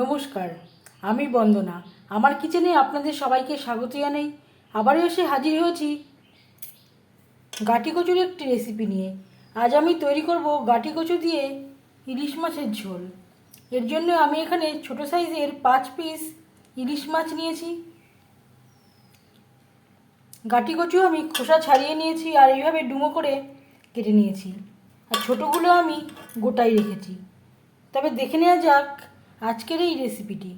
নমস্কার, আমি বন্দনা। আমার কিচেনে আপনাদের সবাইকে স্বাগত জানাই। আবারও এসে হাজির হয়েছি গাটি কচুর একটি রেসিপি নিয়ে। আজ আমি তৈরি করব গাটি কচু দিয়ে ইলিশ মাছের ঝোল। এর জন্য আমি এখানে ছোট সাইজের পাঁচ পিস ইলিশ মাছ নিয়েছি। গাটি কচু আমি খোসা ছাড়িয়ে নিয়েছি আর এইভাবে ডুমো করে কেটে নিয়েছি। আর ছোটোগুলো আমি গোটাই রেখেছি। তবে দেখে নেওয়া যাক আজকের এই রেসিপিটি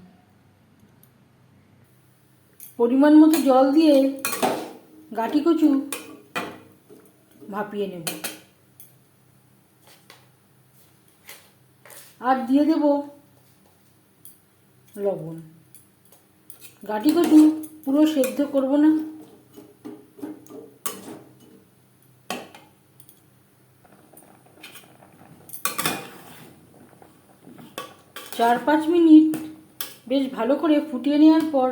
পরিমাণ মতো জল দিয়ে গাটি কচু ভাপিয়ে নেব। আর দিয়ে দেব লবণ। গাটি কচু পুরো সেদ্ধ করব না। চার পাঁচ মিনিট বেশ ভালো করে ফুটিয়ে নেওয়ার পর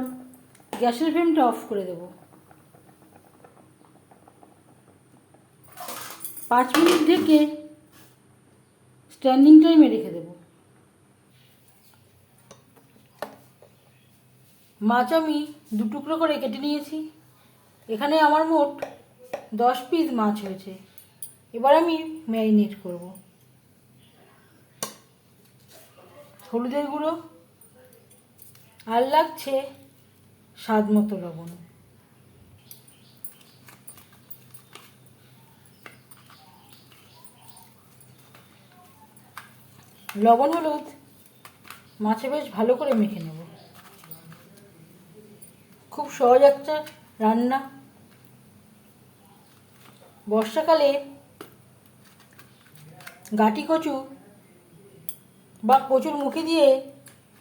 গ্যাসের ফ্লেমটা অফ করে দেব। পাঁচ মিনিট ঢেকে স্ট্যান্ডিং টাইমে রেখে দেব। মাছ আমি দু টুকরো করে কেটে নিয়েছি। এখানে আমার মোট দশ পিস মাছ হয়েছে। এবার আমি ম্যারিনেট করব। হলুদের গুঁড়ো আর লাগছে স্বাদ মতো লবণ। লবণ, হলুদ মাছে বেশ ভালো করে মেখে নেব। খুব সহজ একটা রান্না। বর্ষাকালে গাটি কচু বা কচুর মুখে দিয়ে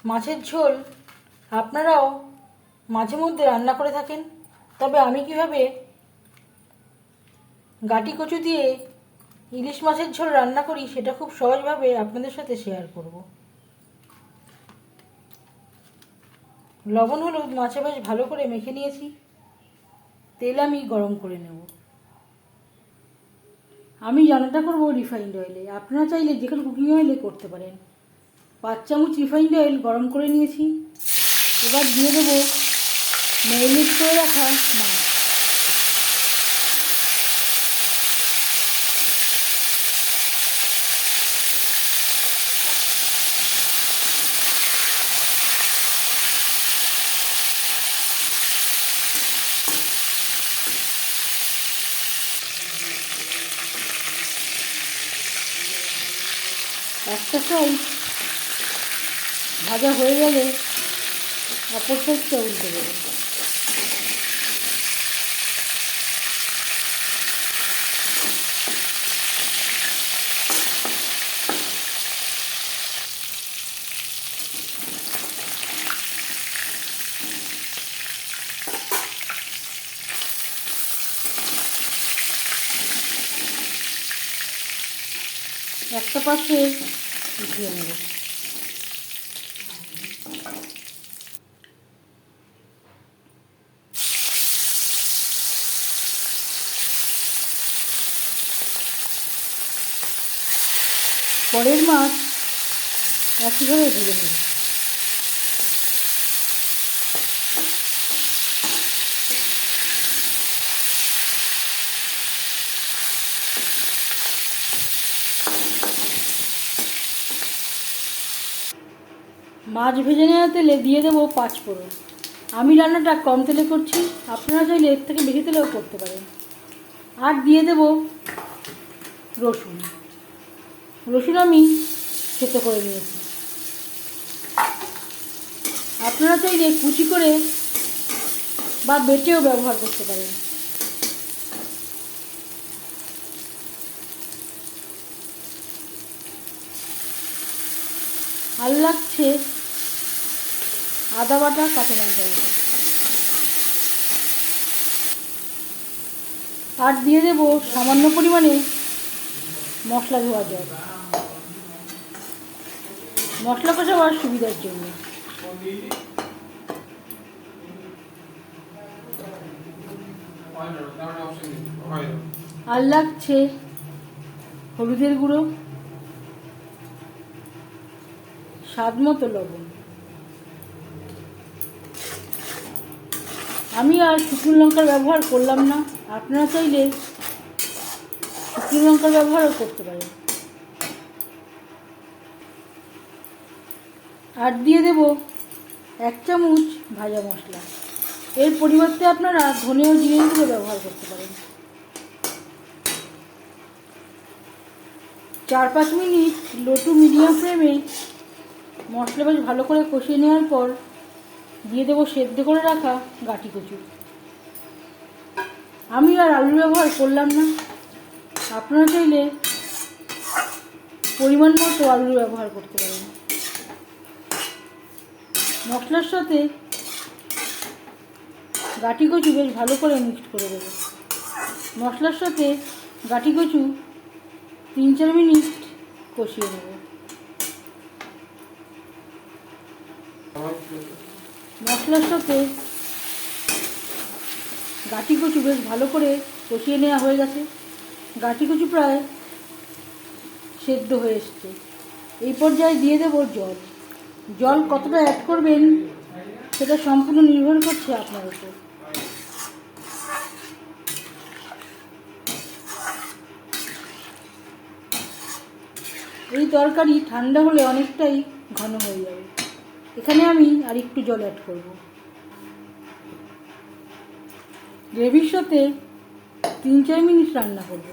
মাছের ঝোল, আপনারাও মাঝে মধ্যে রান্না করে থাকেন। তবে আমি কীভাবে গাটি কচু দিয়ে ইলিশ মাছের ঝোল রান্না করি সেটা খুব সহজভাবে আপনাদের সাথে শেয়ার করব। লবণ, হলুদ মাছে বেশ ভালো করে মেখে নিয়েছি। তেল আমি গরম করে নেব। আমি রান্নাটা করব রিফাইন্ড অয়েলে আপনারা চাইলে যে কোনো কুকিং অয়েলে করতে পারেন। পাঁচ চামচ রিফাইন্ড অয়েল গরম করে নিয়েছি। এবার দিয়ে দেবো ম্যারিনেট করে রাখা মাছ। একটা সাইড ভাজা হয়ে গেলে অপর সাইডটা উল্টে দেবো। একটা পাশে উঠিয়ে নেব। পরের মাছ একইভাবে ভেজে নেব মাছ ভেজে নেওয়া তেলে দিয়ে দেবো পাঁচ ফোড়ন। আমি রান্নাটা কম তেলে করছি, আপনারা চাইলে এর থেকে বেশি তেলেও করতে পারেন। আর দিয়ে দেব রসুন। রসুন আমি থেতো করে নিয়েছি। আপনারা চাইলে কুচি করে বা বেটেও ব্যবহার করতে পারেন। আর লাগছে আদা বাটা কাঁচা লঙ্কা বাটা। আর দিয়ে দেব সামান্য পরিমাণে মশলা ধোয়া জল মশলা কষা হওয়ার সুবিধার জন্য। আর লাগছে হলুদের গুঁড়ো, স্বাদ মতো লবণ। আমি আর শুকনো লঙ্কার ব্যবহার করলাম না, আপনারা চাইলে শুকনো লঙ্কার ব্যবহারও করতে পারেন। আর দিয়ে দেব এক চামচ ভাজা মশলা। এর পরিবর্তে আপনারা ধনে ও জিরে গুঁড়ো ব্যবহার করতে পারেন। চার পাঁচ মিনিট লো টু মিডিয়াম ফ্লেমে মশলা বেশ ভালো করে কষিয়ে নেওয়ার পর দিয়ে দেবো সেদ্ধ করে রাখা গাটি কচু। আমি আর আলু ব্যবহার করলাম না। আপনারা চাইলে পরিমাণ মতো আলু ব্যবহার করতে পারেন। মশলার সাথে গাটি কচু বেশ ভালো করে মিক্সড করে দেবো। মশলার সাথে গাটি কচু তিন চার মিনিট কষিয়ে নেব। মশলার সাথে গাটি কচু বেশ ভালো করে কষিয়ে নেওয়া হয়ে গেছে। গাটি কচু প্রায় সেদ্ধ হয়ে এসছে। এই পর্যায়ে দিয়ে দেবো জল। জল কতটা অ্যাড করবেন, সেটা সম্পূর্ণ নির্ভর করছে আপনার উপর। এই তরকারি ঠান্ডা হলে অনেকটাই ঘন হয়ে যাবে। এখানে আমি আর একটু জল অ্যাড করব। গ্রেভির সাথে তিন চার মিনিট রান্না করব।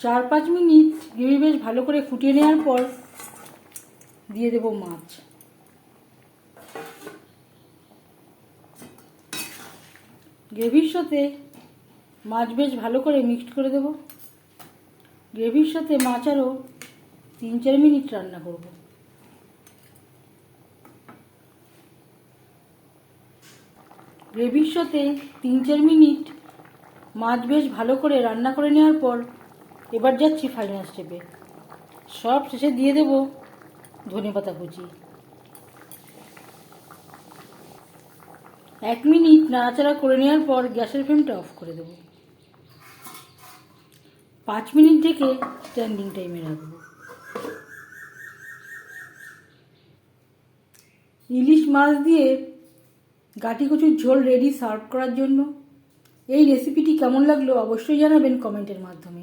চার পাঁচ মিনিট গ্রেভি বেশ ভালো করে ফুটিয়ে নেওয়ার পর দিয়ে দেব মাছ। গ্রেভির সাথে মাছ বেশ ভালো করে মিক্সড করে দেব। গ্রেভির সাথে মাছ আরও তিন চার মিনিট রান্না করব। গ্রেভির সাথে তিন চার মিনিট মাছ বেশ ভালো করে রান্না করে নেওয়ার পর এবার যাচ্ছি ফাইনাল স্টেপে সব শেষে দিয়ে দেব ধনে পাতা কুচি। এক মিনিট নাড়াচাড়া করে নেওয়ার পর গ্যাসের ফ্লেমটা অফ করে দেব। পাঁচ মিনিট থেকে স্ট্যান্ডিং টাইমে রাখব। ইলিশ মাছ দিয়ে গাটি কচুর ঝোল রেডি সার্ভ করার জন্য। এই রেসিপিটি কেমন লাগল অবশ্যই জানাবেন কমেন্টের মাধ্যমে।